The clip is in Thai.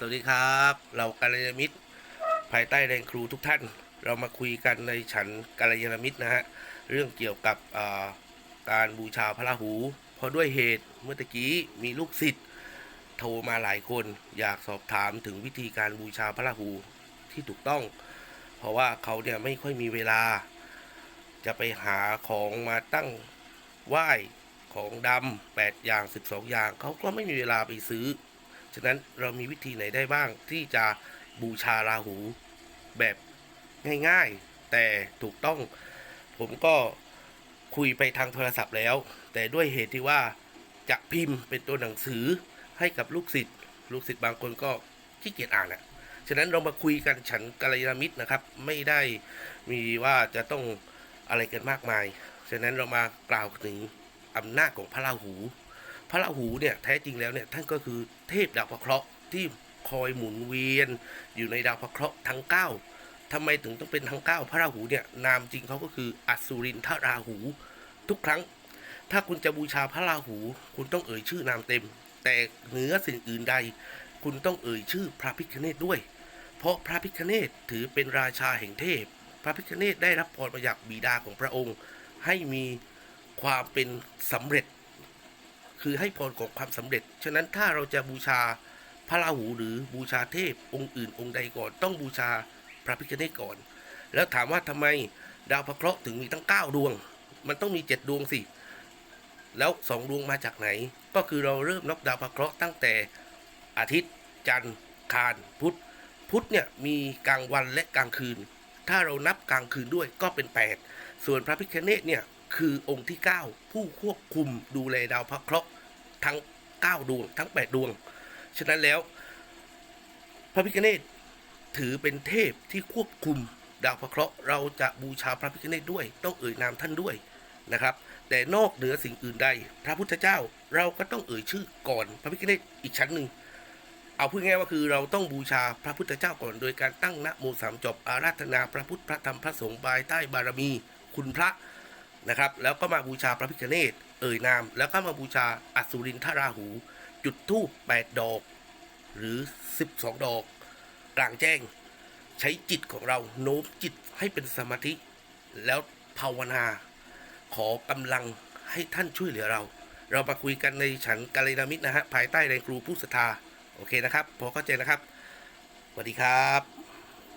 สวัสดีครับ เรากัลยาณมิตร ภายใต้แรงครูทุกท่าน เรามาคุยกันในฉันกัลยาณมิตรนะฮะเรื่องเกี่ยวกับการบูชาพระราหู เพราะด้วยเหตุเมื่อตะกี้มีลูกศิษย์โทรมาหลายคน อยากสอบถามถึงวิธีการบูชาพระราหูที่ถูกต้อง เพราะว่าเขาเนี่ยไม่ค่อยมีเวลา จะไปหาของมาตั้งไหว้ของดำแปดอย่างสิบสองอย่าง เขาก็ไม่มีเวลาไปซื้อ ฉะนั้นเรามีวิธีไหนได้บ้างที่จะบูชาราหูแบบง่ายๆ แต่ถูกต้องผมก็คุยไปทางโทรศัพท์แล้ว แต่ด้วยเหตุที่ว่าจะพิมพ์เป็นตัวหนังสือให้กับลูกศิษย์ลูกศิษย์บางคนก็ขี้เกียจอ่านอะฉะนั้นเรามาคุยกันฉันกัลยาณมิตรนะครับ ไม่ได้มีว่าจะต้องอะไรกันมากมาย ฉะนั้นเรามากล่าวถึงอำนาจของพระราหู พระราหูเนี่ยแท้จริงแล้วเนี่ยท่านก็คือเทพดาวพระเคราะห์ที่คอยหมุนเวียน อยู่ในดาวพระเคราะห์ทั้ง 9ทำไมถึงต้องเป็นทั้ง 9 พระราหูเนี่ยนามจริงเขาก็คืออัสุรินทราหู ทุกครั้ง ถ้าคุณจะบูชาพระราหู คุณต้องเอ่ยชื่อนามเต็ม แต่เหนือสิ่งอื่นใด คุณต้องเอ่ยชื่อพระพิฆเนศด้วย เพราะพระพิฆเนศถือเป็นราชาแห่งเทพ พระพิฆเนศได้รับพรมาจากบิดาของพระองค์ ให้มีความเป็นสำเร็จ คือให้พรของความสำเร็จ ฉะนั้นถ้าเราจะบูชาพระราหูหรือบูชาเทพองค์อื่นองค์ใดก่อนต้องบูชาพระพิฆเนศก่อน แล้วถามว่าทำไมดาวพระเคราะห์ถึงมีตั้ง 9 ดวง มันต้องมี 7 ดวงสิ แล้วสองดวงมาจากไหน ก็คือเราเริ่มนับดาวพระเคราะห์ตั้งแต่อาทิตย์จันทร์คารพุธพุธเนี่ยมีกลางวันและกลางคืน ถ้าเรานับกลางคืนด้วยก็เป็น 8 ส่วนพระพิฆเนศเนี่ย คือองค์ที่ 9 ผู้ควบคุมดูแลดาวพระเคราะห์ทั้ง 9 ดวง ทั้ง 8 ดวง ฉะนั้นแล้ว พระพิฆเนศถือเป็นเทพที่ควบคุมดาวพระเคราะห์เราจะบูชาพระพิฆเนศด้วย ต้องเอ่ยนามท่านด้วยนะครับ แต่นอกเหนือสิ่งอื่นใด พระพุทธเจ้าเราก็ต้องเอ่ยชื่อก่อนพระพิฆเนศอีกชั้นหนึ่งเอาพูดง่ายว่าคือเราต้องบูชาพระพุทธเจ้าก่อน โดยการตั้งนะโมสามจบอาราธนาพระพุทธพระธรรมพระสงฆ์ภายใต้บารมี คุณพระ นะครับ แล้วก็มาบูชาพระพิฆเนศเอ่ยนาม แล้วก็มาบูชาอสุรินทราหู จุดธูป8ดอก หรือ 12 ดอก กลางแจ้ง ใช้จิตของเราโน้มจิตให้เป็นสมาธิ แล้วภาวนา ขอกำลังให้ท่านช่วยเหลือเรา เรามาคุยกันในฉันกัลยามิตรนะฮะ ภายใต้แรงครูผู้ศรัทธา โอเคนะครับ พอเข้าใจนะครับ สวัสดีครับ